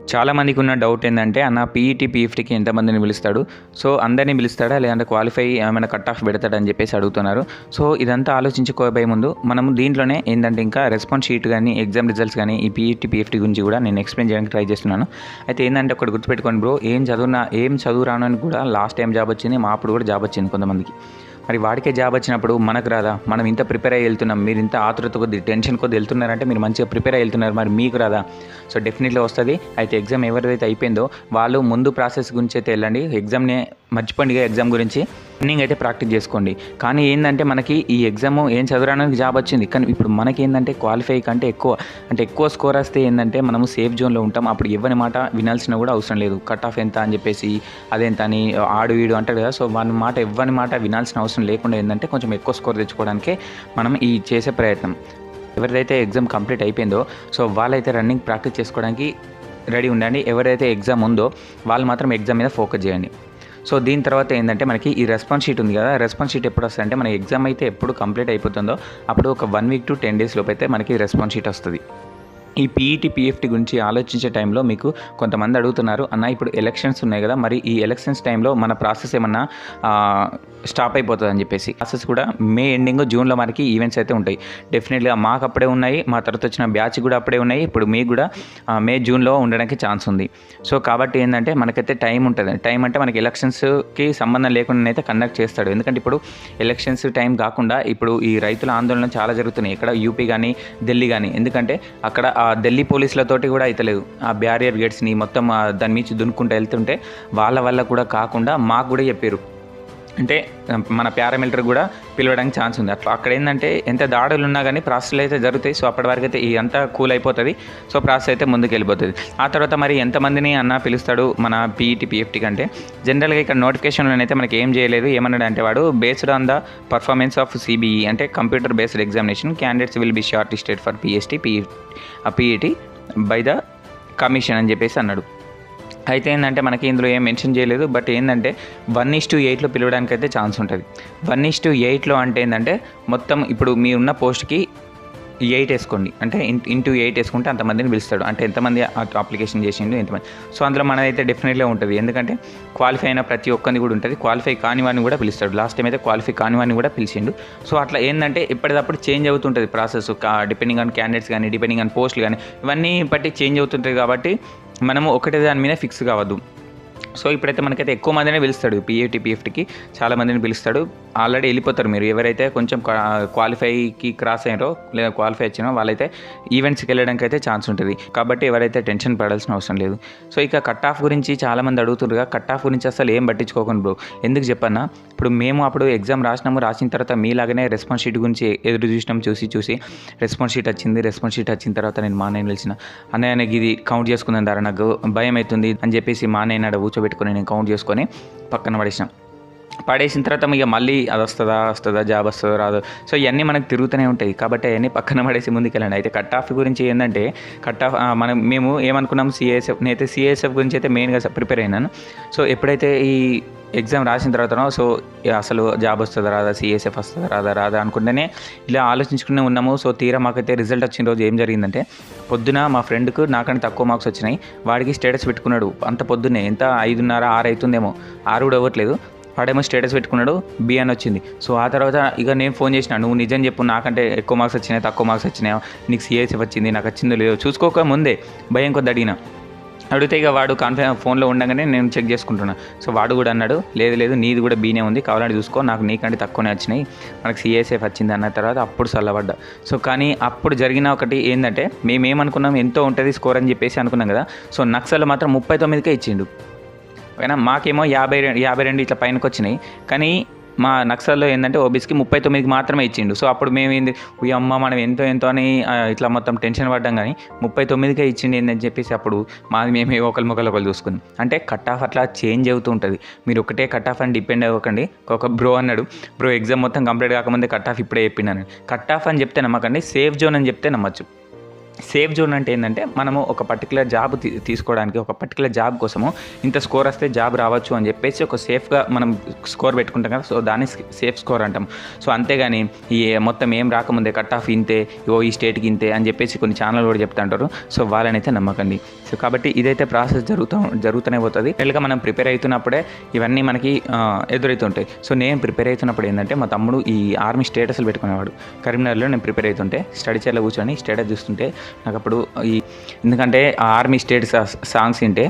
చాలా మందికి ఉన్న డౌట్ ఏంటంటే అన్న పీఈటీ పీఎఫ్టీకి ఎంతమందిని పిలుస్తాడు? సో అందరినీ పిలుస్తాడా? లేదంటే క్వాలిఫై ఏమైనా కట్ ఆఫ్ పెడతాడని చెప్పేసి అడుగుతున్నారు. సో ఇదంతా ఆలోచించుకోబోయే ముందు మనం దీంట్లోనే ఏంటంటే ఇంకా రెస్పాన్స్ షీట్ కానీ ఎగ్జామ్ రిజల్ట్స్ కానీ ఈ పీఈటీ పీఎఫ్టీ గురించి కూడా నేను ఎక్స్ప్లెయిన్ చేయడానికి ట్రై చేస్తున్నాను. అయితే ఏంటంటే ఒకటి గుర్తుపెట్టుకోండి బ్రో ఏం చదువునా ఏం చదువు రానని కూడా లాస్ట్ టైం జాబ్ వచ్చింది మా అప్పుడు కూడా జాబ్ వచ్చింది కొంతమందికి. మరి వాడికే జాబ్ వచ్చినప్పుడు మనకు రాదా? మనం ఇంత ప్రిపేర్ అయ్యి వెళ్తున్నాం మీరు ఇంత ఆతృత కొద్ది టెన్షన్ కొద్ది వెళ్తున్నారంటే మీరు మంచిగా ప్రిపేర్ అయ్యి వెళ్తున్నారు మరి మీకు రాదా? సో డెఫినెట్లీ వస్తుంది. అయితే ఎగ్జామ్ ఎవరిదైతే అయిపోయిందో వాళ్ళు ముందు ప్రాసెస్ గురించి అయితే వెళ్ళండి. ఎగ్జామ్ని మర్చిపోండి ఎగ్జామ్ గురించి. రన్నింగ్ అయితే ప్రాక్టీస్ చేసుకోండి. కానీ ఏంటంటే మనకి ఈ ఎగ్జామ్ ఏం చదవడానికి జాబ్ వచ్చింది. కానీ ఇప్పుడు మనకి ఏంటంటే క్వాలిఫై కంటే ఎక్కువ అంటే ఎక్కువ స్కోర్ వస్తే ఏంటంటే మనము సేఫ్ జోన్లో ఉంటాం. అప్పుడు ఇవ్వని మాట వినాల్సిన కూడా అవసరం లేదు. కట్ ఆఫ్ ఎంత అని చెప్పేసి అదేంత అని ఆడు వీడు అంటాడు కదా. సో వాని మాట ఇవ్వని మాట వినాల్సిన అవసరం లేకుండా ఏంటంటే కొంచెం ఎక్కువ స్కోర్ తెచ్చుకోవడానికే మనం ఈ చేసే ప్రయత్నం. ఎవరిదైతే ఎగ్జామ్ కంప్లీట్ అయిపోయిందో సో వాళ్ళైతే రన్నింగ్ ప్రాక్టీస్ చేసుకోవడానికి రెడీ ఉండండి. ఎవరైతే ఎగ్జామ్ ఉందో వాళ్ళు మాత్రం ఎగ్జామ్ మీద ఫోకస్ చేయండి. సో దీని తర్వాత ఏంటంటే మనకి ఈ రెస్పాన్స్ షీట్ ఉంది కదా రెస్పాన్స్ షీట్ ఎప్పుడు వస్తుంది అంటే మన ఎగ్జామ్ అయితే ఎప్పుడు కంప్లీట్ అయిపోతుందో అప్పుడు ఒక one week to ten days లోపు అయితే మనకి రెస్పాన్స్ షీట్ వస్తుంది. ఈ పీఈటీ పీఎఫ్టీ గురించి ఆలోచించే టైంలో మీకు కొంతమంది అడుగుతున్నారు అన్న ఇప్పుడు ఎలక్షన్స్ ఉన్నాయి కదా మరి ఈ ఎలక్షన్స్ టైంలో మన ప్రాసెస్ ఏమన్నా స్టాప్ అయిపోతుంది అని చెప్పేసి. ప్రాసెస్ కూడా మే ఎండింగ్ జూన్లో మనకి ఈవెంట్స్ అయితే ఉంటాయి. డెఫినెట్గా మాకు అప్పుడే ఉన్నాయి మా తర్వాత వచ్చిన బ్యాచ్ కూడా అప్పుడే ఉన్నాయి ఇప్పుడు మీకు కూడా మే జూన్లో ఉండడానికి ఛాన్స్ ఉంది. సో కాబట్టి ఏంటంటే మనకైతే టైం ఉంటుంది. టైం అంటే మనకి ఎలక్షన్స్కి సంబంధం లేకుండా అయితే కండక్ట్ చేస్తాడు. ఎందుకంటే ఇప్పుడు ఎలక్షన్స్ టైం కాకుండా ఇప్పుడు ఈ రైతుల ఆందోళన చాలా జరుగుతున్నాయి. ఇక్కడ యూపీ కానీ ఢిల్లీ కానీ ఎందుకంటే అక్కడ ఆ ఢిల్లీ పోలీసులతోటి కూడా అయితలేదు ఆ బ్యారియర్ గేట్స్ని మొత్తం దాని మించి దున్నుకుంటూ వెళ్తుంటే వాళ్ళ వల్ల కూడా కాకుండా మాకు కూడా చెప్పారు అంటే మన పారామిలిటరీ కూడా పిలవడానికి ఛాన్స్ ఉంది. అట్లా అక్కడ ఏంటంటే ఎంత దాడులు ఉన్నా కానీ ప్రాసెస్లు అయితే జరుగుతాయి. సో అప్పటి వరకు అయితే ఈ అంతా కూల్ అయిపోతుంది. సో ప్రాసెస్ అయితే ముందుకు వెళ్ళిపోతుంది ఆ తర్వాత మరి ఎంతమందిని అన్న పిలుస్తాడు మన పీఈటీ పీఎఫ్టీ కంటే? జనరల్గా ఇక్కడ నోటిఫికేషన్లో అయితే మనకి ఏం చేయలేదు. ఏమన్నాడు అంటే వాడు based on the performance of CBE అంటే computer based examination candidates will be shortlisted for PST P PET by the commission అని చెప్పేసి అన్నాడు. అయితే ఏంటంటే మనకి ఇందులో ఏం మెన్షన్ చేయలేదు బట్ ఏంటంటే వన్ ఈస్ టు ఎయిట్లో పిలవడానికి అయితే ఛాన్స్ ఉంటుంది. వన్ ఈస్ టు ఎయిట్లో అంటే ఏంటంటే మొత్తం ఇప్పుడు మీ ఉన్న పోస్ట్కి ఎయిట్ వేసుకోండి. అంటే ఇంటూ ఎయిట్ వేసుకుంటే అంతమందిని పిలుస్తాడు. అంటే ఎంతమంది అప్లికేషన్ చేసిండు ఎంతమంది సో అందులో మనదైతే డెఫినెట్లీ ఉంటుంది. ఎందుకంటే క్వాలిఫై అయిన ప్రతి ఒక్కరిని కూడా ఉంటుంది. క్వాలిఫై కాని వాడిని కూడా పిలుస్తాడు. లాస్ట్ టైం అయితే క్వాలిఫై కాని వాడిని కూడా పిలిచిండు. సో అట్లా ఏంటంటే ఎప్పటికప్పుడు చేంజ్ అవుతుంటుంది ప్రాసెస్ డిపెండింగ్ ఆన్ క్యాండిడేట్స్ కానీ డిపెండింగ్ ఆన్ పోస్టులు కానీ ఇవన్నీ బట్టి చేంజ్ అవుతుంటుంది కాబట్టి మనము ఒకటే దాని మీద ఫిక్స్ కావద్దు. సో ఇప్పుడైతే మనకైతే ఎక్కువ మందినే పిలుస్తాడు పిఏటి పిఎఫ్టీకి చాలా మందిని పిలుస్తాడు. ఆల్రెడీ వెళ్ళిపోతారు మీరు. ఎవరైతే కొంచెం క్వాలిఫైకి క్రాస్ అయ్యారో లేదా క్వాలిఫై వచ్చినో వాళ్ళైతే ఈవెంట్స్కి వెళ్ళడానికి అయితే ఛాన్స్ ఉంటుంది. కాబట్టి ఎవరైతే టెన్షన్ పడాల్సిన అవసరం లేదు. సో ఇక కట్ ఆఫ్ గురించి చాలామంది అడుగుతుండగా కట్ ఆఫ్ గురించి అసలు ఏం పట్టించుకోకండి బ్రో. ఎందుకు చెప్పన్నా? ఇప్పుడు మేము అప్పుడు ఎగ్జామ్ రాసినాము రాసిన తర్వాత మీలాగానే రెస్పాన్స్ షీట్ గురించి ఎదురు చూసినాం చూసి చూసి. రెస్పాన్స్ షీట్ వచ్చింది రెస్పాన్స్ షీట్ వచ్చిన తర్వాత నేను మా నేను తెలిసిన అన్నయ్య నాకు ఇది కౌంట్ చేసుకుందాం దారా నాకు భయం అవుతుంది అని చెప్పేసి మా నేను పెట్టుకొని నేను కౌంట్ చేసుకొని పక్కన పడేసినాం. పడేసిన తర్వాత ఇక మళ్ళీ అది వస్తుందా వస్తుందా జాబ్ వస్తుందా రాదు. సో ఇవన్నీ మనకు తిరుగుతూనే ఉంటాయి. కాబట్టి అవన్నీ పక్కన పడేసి ముందుకెళ్ళండి. అయితే కట్ ఆఫ్ గురించి ఏంటంటే కట్ ఆఫ్ మనం మేము ఏమనుకున్నాం సిఎస్ఎఫ్ నేనైతే సిఎస్ఎఫ్ గురించి అయితే మెయిన్గా ప్రిపేర్ అయినాను. సో ఎప్పుడైతే ఈ ఎగ్జామ్ రాసిన తర్వాత సో అసలు జాబ్ వస్తుందా రాదా సిఎస్ఎఫ్ వస్తుందా రాదా రాదా అనుకుంటేనే ఇలా ఆలోచించుకునే ఉన్నాము. సో తీరా మాకైతే రిజల్ట్ వచ్చిన రోజు ఏం జరిగిందంటే పొద్దున మా ఫ్రెండ్కు నాకంటే తక్కువ మార్క్స్ వచ్చినాయి. వాడికి స్టేటస్ పెట్టుకున్నాడు అంత పొద్దున్నే. ఎంత? ఐదున్నర ఆరు అవుతుందేమో. ఆరు కూడా అవ్వట్లేదు. వాడేమో స్టేటస్ పెట్టుకున్నాడు బి అని వచ్చింది. సో ఆ తర్వాత ఇక నేను ఫోన్ చేసిన నువ్వు నిజం చెప్పు నాకంటే ఎక్కువ మార్క్స్ వచ్చినాయి తక్కువ మార్క్స్ వచ్చినాయో? నీకు సిఎస్ఎఫ్ వచ్చింది నాకు వచ్చిందో లేదో చూసుకోక ముందే భయం కొద్ది అడిగిన. అడిగితే ఇక వాడు కాన్ఫిడెన్స్ ఫోన్లో ఉండగానే నేను చెక్ చేసుకుంటున్నాను సో వాడు కూడా అన్నాడు లేదు లేదు నీది కూడా బీనే ఉంది కావాలంటే చూసుకో నాకు నీకంటే తక్కువనే వచ్చినాయి మనకు సిఎస్ఎఫ్ వచ్చింది అన్న తర్వాత అప్పుడు చల్లబడ్డా సో కానీ అప్పుడు జరిగిన ఒకటి ఏంటంటే మేము ఏమనుకున్నాం ఎంతో ఉంటుంది స్కోర్ అని చెప్పేసి అనుకున్నాం కదా. సో నక్సల్ మాత్రం ముప్పై తొమ్మిదికే ఇచ్చిండు. ఓకేనా మాకేమో యాభై రెండు యాభై రెండు ఇట్లా పైనకి వచ్చినాయి కానీ మా నక్సల్లో ఏంటంటే ఓబీస్కి ముప్పై తొమ్మిదికి మాత్రమే ఇచ్చిండు. సో అప్పుడు మేము ఏంది ఈ అమ్మ మనం ఎంతో ఎంతో అని ఇట్లా మొత్తం టెన్షన్ పడ్డాం కానీ ముప్పై తొమ్మిదికే ఇచ్చిండు ఏందని చెప్పేసి అప్పుడు మాది మేమే ఒకరి ముఖాలు ఒకరు చూసుకుంది అంటే కట్ ఆఫ్ అట్లా చేంజ్ అవుతూ ఉంటుంది. మీరు ఒకటే కట్ ఆఫ్ అని డిపెండ్ అవ్వకండి. ఒక బ్రో అన్నాడు బ్రో ఎగ్జామ్ మొత్తం కంప్లీట్ కాకముందే కట్ ఆఫ్ ఇప్పుడే చెప్పిండాను కట్ ఆఫ్ అని చెప్తే నమ్మకండి సేఫ్ జోన్ అని చెప్తే నమ్మచ్చు. సేఫ్ జోన్ అంటే ఏంటంటే మనము ఒక పర్టికులర్ జాబ్ తీ- తీసుకోవడానికి ఒక పర్టికులర్ జాబ్ కోసము ఇంత స్కోర్ వస్తే జాబ్ రావచ్చు అని చెప్పేసి ఒక సేఫ్గా మనం స్కోర్ పెట్టుకుంటాం కదా సో దాన్ని సేఫ్ స్కోర్ అంటాం సో అంతేగాని ఈ మొత్తం ఏం రాకముందే కట్ ఆఫ్ ఇంతే ఓ ఈ స్టేట్కి ఇంతే అని చెప్పేసి కొన్ని ఛానల్ కూడా చెప్తుంటారు సో వాళ్ళనైతే నమ్మకండి. సో కాబట్టి ఇదైతే ప్రాసెస్ జరుగుతూ జరుగుతూనే పోతుంది. రెల్గా మనం ప్రిపేర్ అవుతున్నప్పుడే ఇవన్నీ మనకి ఎదురవుతుంటాయి సో నేను ప్రిపేర్ అవుతున్నప్పుడు ఏంటంటే మా తమ్ముడు ఈ ఆర్మీ స్టేటస్లు పెట్టుకునేవాడు. కరీంనగర్లో నేను ప్రిపేర్ అవుతుంటే స్టడీ చైర్లో కూర్చొని స్టేటస్ చూస్తుంటే నాకు అప్పుడు ఈ ఎందుకంటే ఆర్మీ స్టేట్ సాంగ్స్ వింటే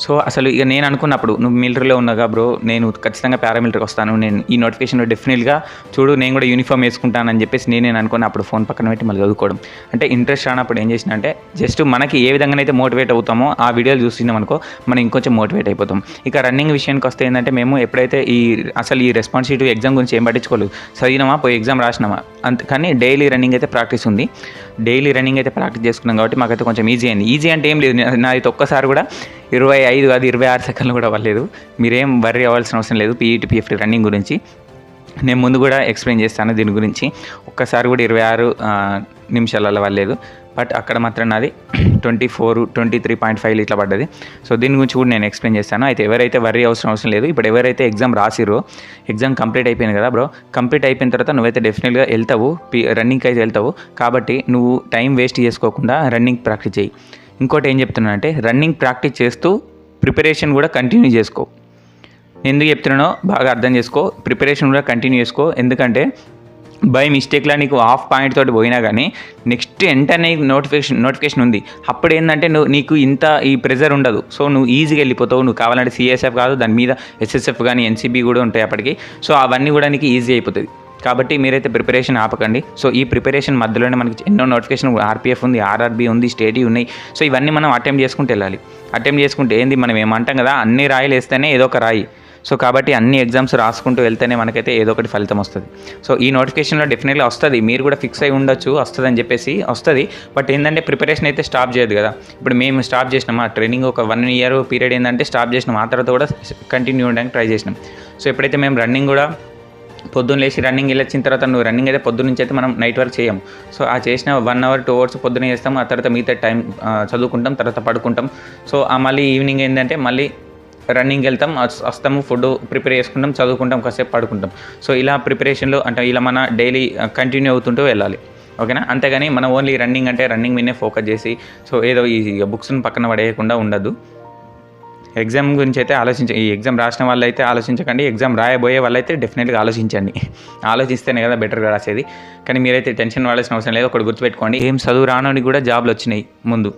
సో అసలు ఇక నేను అనుకున్నప్పుడు నువ్వు మిలిటరీలో ఉన్నాగా బ్రో నేను ఖచ్చితంగా పారామిలిటరీకి వస్తాను. నేను ఈ నోటిఫికేషన్ డెఫినెట్గా చూడు నేను కూడా యూనిఫామ్ వేసుకుంటానని చెప్పేసి నేనే అనుకుని అప్పుడు ఫోన్ పక్కన పెట్టి మళ్ళీ చదువుకోవడం. అంటే ఇంట్రెస్ట్ రానప్పుడు ఏం చేసిన అంటే జస్ట్ మనకి ఏ విధంగానైతే మోటివేట్ అవుతామో ఆ వీడియోలు చూసినాం అనుకో మనం ఇంకొంచెం మోటివేట్ అయిపోతాం. ఇక రన్నింగ్ విషయానికి వస్తే ఏంటంటే మేము ఎప్పుడైతే ఈ అసలు ఈ రెస్పాన్సిబిలిటీ ఎగ్జామ్ గురించి ఏం పట్టించుకోలేదు. చదివినామా? పోయి ఎగ్జామ్ రాసినామా? అంత కానీ డైలీ రన్నింగ్ అయితే ప్రాక్టీస్ ఉంది. డైలీ రన్నింగ్ అయితే ప్రాక్టీస్ చేసుకున్నాం కాబట్టి మాకైతే కొంచెం ఈజీ అయింది. ఈజీ అంటే ఏం లేదు. నా- నాది ఒక్కసారి కూడా ఇరవై ఐదు అది ఇరవై ఆరు సెకండ్లు కూడా అవ్వలేదు మీరేం వర్రీ అవ్వాల్సిన అవసరం లేదు. పీఈటీ పిఎఫ్టీ రన్నింగ్ గురించి. నేను ముందు కూడా ఎక్స్ప్లెయిన్ చేస్తాను దీని గురించి. ఒక్కసారి కూడా ఇరవై ఆరు నిమిషాలలో వాళ్ళలేదు బట్ అక్కడ మాత్రం నాది twenty four twenty three point five ఇట్లా పడ్డది. సో దీని గురించి కూడా నేను ఎక్స్ప్లెయిన్ చేస్తాను. అయితే ఎవరైతే వర్రీ అవసరం అవసరం లేదు ఇప్పుడు ఎవరైతే ఎగ్జామ్ రాసిరో ఎగ్జామ్ కంప్లీట్ అయిపోయింది కదా బ్రో కంప్లీట్ అయిపోయిన తర్వాత నువ్వైతే డెఫినెట్గా వెళ్తావు పి రన్నింగ్కి అయితే వెళ్తావు. కాబట్టి నువ్వు టైం వేస్ట్ చేసుకోకుండా రన్నింగ్ ప్రాక్టీస్ చేయి. ఇంకోటి ఏం చెప్తున్నానంటే రన్నింగ్ ప్రాక్టీస్ చేస్తూ ప్రిపరేషన్ కూడా కంటిన్యూ చేసుకో. ఎందుకు చెప్తున్నానో బాగా అర్థం చేసుకో. ప్రిపరేషన్ కూడా కంటిన్యూ చేసుకో. ఎందుకంటే బై మిస్టేక్లో నీకు హాఫ్ పాయింట్ తోటి పోయినా కానీ నెక్స్ట్ వెంటనే నోటిఫికేషన్ నోటిఫికేషన్ ఉంది. అప్పుడు ఏంటంటే నువ్వు నీకు ఇంత ఈ ప్రెజర్ ఉండదు. సో నువ్వు ఈజీగా వెళ్ళిపోతావు. నువ్వు కావాలంటే సిఎస్ఎఫ్ కాదు దాని మీద ఎస్ఎస్ఎఫ్ కానీ ఎన్సీబీ కూడా ఉంటాయి అప్పటికి. సో అవన్నీ కూడా నీకు ఈజీ అయిపోతుంది కాబట్టి మీరైతే ప్రిపరేషన్ ఆపకండి. సో ఈ ప్రిపరేషన్ మధ్యలోనే మనకి ఎన్నో నోటిఫికేషన్ ఆర్పీఎఫ్ ఉంది ఆర్ఆర్బీ ఉంది స్టేటీ ఉన్నాయి. సో ఇవన్నీ మనం అటెంప్ట్ చేసుకుంటూ వెళ్ళాలి. అటెంప్ట్ చేసుకుంటే ఏంది మనం ఏమంటాం కదా అన్ని రాయిలు వేస్తేనే ఏదో ఒక రాయి. సో కాబట్టి అన్ని ఎగ్జామ్స్ రాసుకుంటూ వెళ్తేనే మనకైతే ఏదో ఒకటి ఫలితం వస్తుంది. సో ఈ నోటిఫికేషన్లో డెఫినెట్గా వస్తుంది. మీరు కూడా ఫిక్స్ అయి ఉండొచ్చు వస్తుంది అని చెప్పేసి వస్తుంది. బట్ ఏంటంటే ప్రిపరేషన్ అయితే స్టాప్ చేయదు కదా. ఇప్పుడు మేము స్టాప్ చేసినాం. ఆ ట్రైనింగ్ ఒక వన్ ఇయర్ పీరియడ్ ఏంటంటే స్టాప్ చేసినాం. ఆ తర్వాత కూడా కంటిన్యూ ఉండడానికి ట్రై చేసినాం. సో ఎప్పుడైతే మేము రన్నింగ్ కూడా పొద్దున్న లేచి రన్నింగ్ వెళ్ళొచ్చిన తర్వాత నువ్వు రన్నింగ్ అయితే పొద్దున్న నుంచి అయితే మనం నైట్ వరకు చేయం. సో ఆ చేసిన వన్ అవర్ టూ అవర్స్ పొద్దున్న చేస్తాం ఆ తర్వాత మిగతా టైం చదువుకుంటాం తర్వాత పడుకుంటాం. సో ఆ మళ్ళీ ఈవినింగ్ ఏంటంటే మళ్ళీ రన్నింగ్ వెళ్తాం వస్తాము ఫుడ్ ప్రిపేర్ చేసుకుంటాం చదువుకుంటాం కాసేపు పడుకుంటాం. సో ఇలా ప్రిపరేషన్లో అంటే ఇలా మన డైలీ కంటిన్యూ అవుతుంటూ వెళ్ళాలి. ఓకేనా? అంతేగాని మనం ఓన్లీ రన్నింగ్ అంటే రన్నింగ్ మీదే ఫోకస్ చేసి సో ఏదో ఈ బుక్స్ని పక్కన పడేయకుండా ఉండదు ఎగ్జామ్ గురించి అయితే ఆలోచించ ఈ ఎగ్జామ్ రాసిన వాళ్ళు అయితే ఆలోచించకండి ఎగ్జామ్ రాయబోయే వాళ్ళైతే డెఫినెట్గా ఆలోచించండి. ఆలోచిస్తేనే కదా బెటర్గా రాసేది. కానీ మీరైతే టెన్షన్ పడాల్సిన అవసరం లేదు ఒకటి గుర్తుపెట్టుకోండి. ఏం చదువు రానోడికి కూడా జాబ్లు వచ్చినాయి ముందు.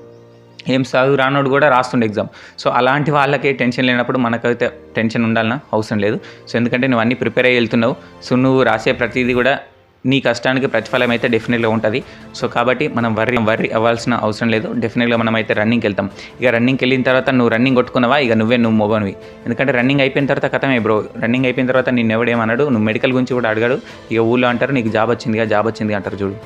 ఏం చదువు రానోడు కూడా రాస్తుండే ఎగ్జామ్. సో అలాంటి వాళ్ళకే టెన్షన్ లేనప్పుడు మనకైతే టెన్షన్ ఉండాలన్నా అవసరం లేదు. సో ఎందుకంటే నువ్వు అన్నీ ప్రిపేర్ అయ్యి వెళ్తున్నావు. సో నువ్వు రాసే ప్రతిదీ కూడా నీ కష్టానికి ప్రతిఫలం అయితే డెఫినెట్గా ఉంటుంది. సో కాబట్టి మనం వర్రీ వర్రీ అవ్వాల్సిన అవసరం లేదు. డెఫినెట్గా మనం అయితే రన్నింగ్కి వెళ్తాం ఇక రన్నింగ్కి వెళ్ళిన తర్వాత నువ్వు రన్నింగ్ కొట్టుకున్నావా? ఇక నువ్వే నువ్వు మొగనివి. ఎందుకంటే రన్నింగ్ అయిపోయిన తర్వాత కథమే బ్రో రన్నింగ్ అయిపోయిన తర్వాత నేను ఎవడేమన్నాడు నువ్వు మెడికల్ గురించి కూడా అడిగాడు. ఇక ఊళ్ళో అంటారు నీకు జాబ్ వచ్చిందిగా జాబ్ వచ్చింది అంటారు చూడు.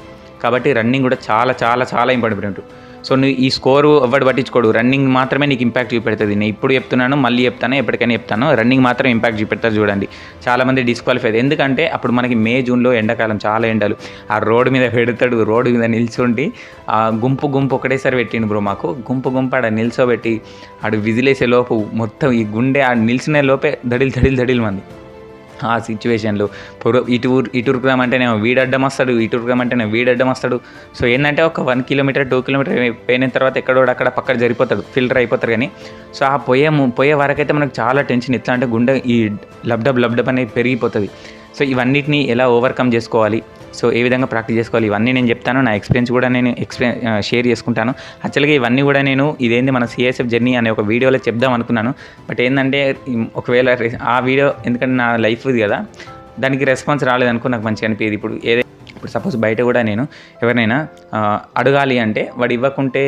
కాబట్టి రన్నింగ్ కూడా చాలా చాలా చాలా ఇంపార్టెంట్ సో నువ్వు ఈ స్కోరు ఎవడు పట్టించుకోడు. రన్నింగ్ మాత్రమే నీకు ఇంపాక్ట్ చూపెడుతుంది. నేను ఇప్పుడు చెప్తున్నాను మళ్ళీ చెప్తాను ఎప్పటికైనా చెప్తాను. రన్నింగ్ మాత్రం ఇంపాక్ట్ చూపెడతారు చూడండి. చాలామంది డిస్క్వాలిఫై ఎందుకంటే అప్పుడు మనకి మే జూన్లో ఎండాకాలం చాలా ఎండలు. ఆ రోడ్డు మీద పెడతాడు రోడ్డు మీద నిల్చుండి ఆ గుంపు గుంపు ఒకటేసారి పెట్టిండు బ్రో మాకు. గుంపు గుంపు ఆడ నిల్చోబెట్టి ఆడు విజిలేసే లోపు మొత్తం ఈ గుండె ఆ నిలిచిన లోపే దడిల్ దడిలు దడిల్ మంది. ఆ సిచ్యువేషన్లు. పొరు ఇటు ఇటు ఉరుకుదామంటే నేను వీడడ్డం వస్తాడు ఇటు ఉరుకుదామంటే నేను వీడడ్డం వస్తాడు. సో ఏంటంటే ఒక వన్ కిలోమీటర్ టూ కిలోమీటర్ పోయిన తర్వాత ఎక్కడో అక్కడ పక్కన జరిపోతాడు ఫిల్టర్ అయిపోతారు కానీ. సో ఆ పోయే పోయే వరకైతే మనకు చాలా టెన్షన్ ఎట్లా అంటే గుండె ఈ లబ్డబ్ లబ్డబ్ అనేది పెరిగిపోతుంది. సో ఇవన్నిటిని ఎలా ఓవర్కమ్ చేసుకోవాలి? సో ఏ విధంగా ప్రాక్టీస్ చేసుకోవాలి ఇవన్నీ నేను చెప్తాను. నా ఎక్స్పీరియన్స్ కూడా నేను ఎక్స్పీరియన్ షేర్ చేసుకుంటాను. యాక్చువల్గా ఇవన్నీ కూడా నేను ఇదేంది మన సిఎస్ఎఫ్ జర్నీ అనే ఒక వీడియోలో చెప్దాం అనుకున్నాను. బట్ ఏంటంటే ఒకవేళ ఆ వీడియో ఎందుకంటే నా లైఫ్ ఇది కదా దానికి రెస్పాన్స్ రాలేదనుకో నాకు మంచిగా అనిపించేది ఇప్పుడు ఏదే ఇప్పుడు సపోజ్ బయట కూడా నేను ఎవరినైనా అడగాలి అంటే వాడు ఇవ్వకుంటే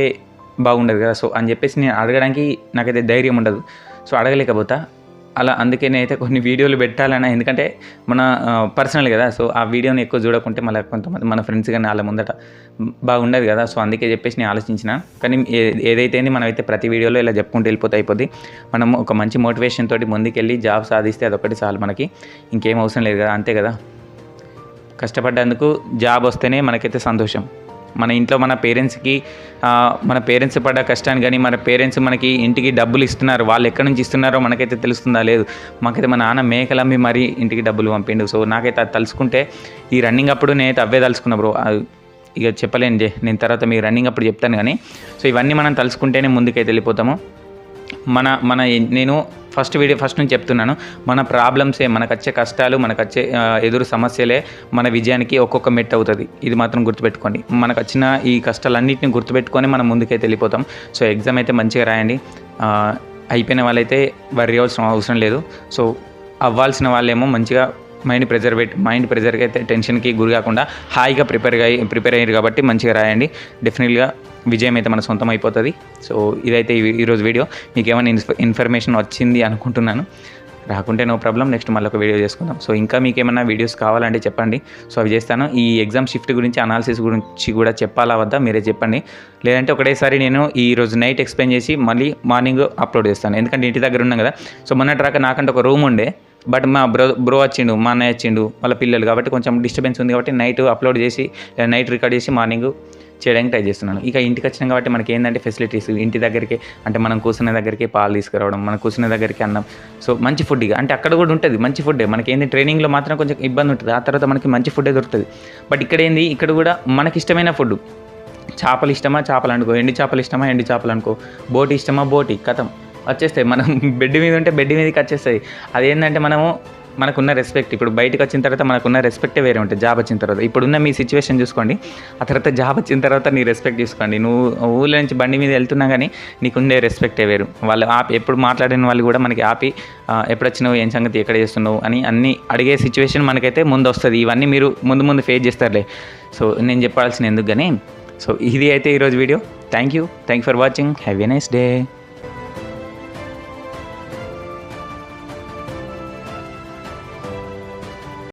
బాగుండదు కదా. సో అని చెప్పేసి నేను అడగడానికి నాకైతే ధైర్యం ఉండదు. సో అడగలేకపోతా. అలా అందుకే నేనైతే కొన్ని వీడియోలు పెట్టాలన్నా ఎందుకంటే మన పర్సనల్ కదా. సో ఆ వీడియోని ఎక్కువ చూడకుంటే మళ్ళీ కొంతమంది మన ఫ్రెండ్స్ కానీ వాళ్ళ ముందట బాగుండదు కదా. సో అందుకే చెప్పేసి నేను ఆలోచించిన. కానీ ఏ- ఏదైతే మనమైతే ప్రతి వీడియోలో ఇలా చెప్పుకుంటూ వెళ్ళిపోతే అయిపోద్ది. మనం ఒక మంచి మోటివేషన్ తోటి ముందుకెళ్ళి జాబ్ సాధిస్తే అదొకటి చాలు మనకి. ఇంకేం అవసరం లేదు కదా. అంతే కదా. కష్టపడ్డందుకు జాబ్ వస్తేనే మనకైతే సంతోషం. మన ఇంట్లో మన పేరెంట్స్కి మన పేరెంట్స్ పడ్డ కష్టాన్ని కానీ మన పేరెంట్స్ మనకి ఇంటికి డబ్బులు ఇస్తున్నారు. వాళ్ళు ఎక్కడి నుంచి ఇస్తున్నారో మనకైతే తెలుస్తుందా లేదు. మాకైతే మా నాన్న మేకలు అమ్మి మరీ ఇంటికి డబ్బులు పంపిండు. సో నాకైతే అది తలుచుకుంటే ఈ రన్నింగ్ అప్పుడు నేనైతే అవే తలుచుకున్నా బ్రో. ఇక చెప్పలేను జే. నేను తర్వాత మీకు రన్నింగ్ అప్పుడు చెప్తాను కానీ సో ఇవన్నీ మనం తలుచుకుంటేనే ముందుకైతే వెళ్ళిపోతాము. మన మన నేను ఫస్ట్ వీడియో ఫస్ట్ నుంచి చెప్తున్నాను. మన ప్రాబ్లమ్సే మనకు వచ్చే కష్టాలు మనకు వచ్చే ఎదురు సమస్యలే మన విజయానికి ఒక్కొక్క మెట్ అవుతుంది. ఇది మాత్రం గుర్తుపెట్టుకోండి. మనకు వచ్చిన ఈ కష్టాలన్నింటిని గుర్తుపెట్టుకొని మనం ముందుకైతే వెళ్ళిపోతాం. సో ఎగ్జామ్ అయితే మంచిగా రాయండి. అయిపోయిన వాళ్ళైతే వరి అవసరం అవసరం లేదు. సో అవ్వాల్సిన వాళ్ళేమో మంచిగా మైండ్ ప్రెజర్ పెట్టి మైండ్ ప్రెజర్కి అయితే టెన్షన్కి గురి కాకుండా హాయిగా ప్రిపేర్ అయ్యి ప్రిపేర్ అయ్యారు కాబట్టి మంచిగా రాయండి. డెఫినెట్గా విజయం అయితే మన సొంతం అయిపోతుంది. సో ఇదైతే ఈ- ఈరోజు వీడియో. మీకు ఏమైనా ఇన్ఫ ఇన్ఫర్మేషన్ వచ్చింది అనుకుంటున్నాను. రాకుంటే నో ప్రాబ్లం. నెక్స్ట్ మళ్ళీ ఒక వీడియో చేసుకుందాం. సో ఇంకా మీకు ఏమైనా వీడియోస్ కావాలంటే చెప్పండి. సో అవి చేస్తాను. ఈ ఎగ్జామ్ షిఫ్ట్ గురించి అనాలిసిస్ గురించి కూడా చెప్పాలా వద్దా? మీరే చెప్పండి. లేదంటే ఒకటేసారి నేను ఈ రోజు నైట్ ఎక్స్ప్లెయిన్ చేసి మళ్ళీ మార్నింగ్ అప్లోడ్ చేస్తాను. ఎందుకంటే ఇంటి దగ్గర ఉన్నాం కదా. సో మొన్నటి రాక నాకంటే ఒక రూమ్ ఉండే. బట్ మా బ్రో బ్రో వచ్చిండు మా అన్నయ్య వచ్చిండు వాళ్ళ పిల్లలు కాబట్టి కొంచెం డిస్టర్బెన్స్ ఉంది కాబట్టి నైట్ అప్లోడ్ చేసి నైట్ రికార్డ్ చేసి మార్నింగ్ చేయడానికి ట్రై చేస్తున్నాను. ఇక ఇంటికి వచ్చినాం కాబట్టి మనకి ఏంటంటే ఫెసిలిటీస్ ఇంటి దగ్గరికి అంటే మనం కూర్చునే దగ్గరికి పాలు తీసుకురావడం మనం కూర్చునే దగ్గరికి అన్నం. సో మంచి ఫుడ్ ఇక. అంటే అక్కడ కూడా ఉంటుంది మంచి ఫుడ్ మనకి ఏంది ట్రైనింగ్లో మాత్రం కొంచెం ఇబ్బంది ఉంటుంది. ఆ తర్వాత మనకి మంచి ఫుడ్డే దొరుకుతుంది. బట్ ఇక్కడ ఏంది ఇక్కడ కూడా మనకి ఇష్టమైన ఫుడ్ చేపలు ఇష్టమా చేపలు అనుకో. ఎండి చేపలు ఇష్టమా ఎండి చేపలు అనుకో. బోటి ఇష్టమా బోటి. కథం. వచ్చేస్తాయి. మనం బెడ్ మీద ఉంటే బెడ్ మీదకి వచ్చేస్తాయి. అదేంటంటే మనము మనకున్న రెస్పెక్ట్ ఇప్పుడు బయటకు వచ్చిన తర్వాత మనకున్న రెస్పెక్టే వేరే ఉంటుంది. జాబ్ వచ్చిన తర్వాత. ఇప్పుడున్న మీ సిచ్యువేషన్ చూసుకోండి. ఆ తర్వాత జాబ్ వచ్చిన తర్వాత నీ రెస్పెక్ట్ చూసుకోండి. నువ్వు ఊళ్ళో నుంచి బండి మీద వెళ్తున్నా కానీ నీకుండే రెస్పెక్టే వేరు. వాళ్ళు ఆపి ఎప్పుడు మాట్లాడిన వాళ్ళు కూడా మనకి ఆపి ఎప్పుడు వచ్చినావు ఏం సంగతి? ఎక్కడ చేస్తున్నావు? అని అన్ని అడిగే సిచ్యువేషన్ మనకైతే ముందు వస్తుంది ఇవన్నీ మీరు ముందు ముందు ఫేస్ చేస్తారులే. సో నేను చెప్పాల్సిన ఎందుకు కానీ సో ఇది అయితే ఈరోజు video. Thank you thank for watching have a nice day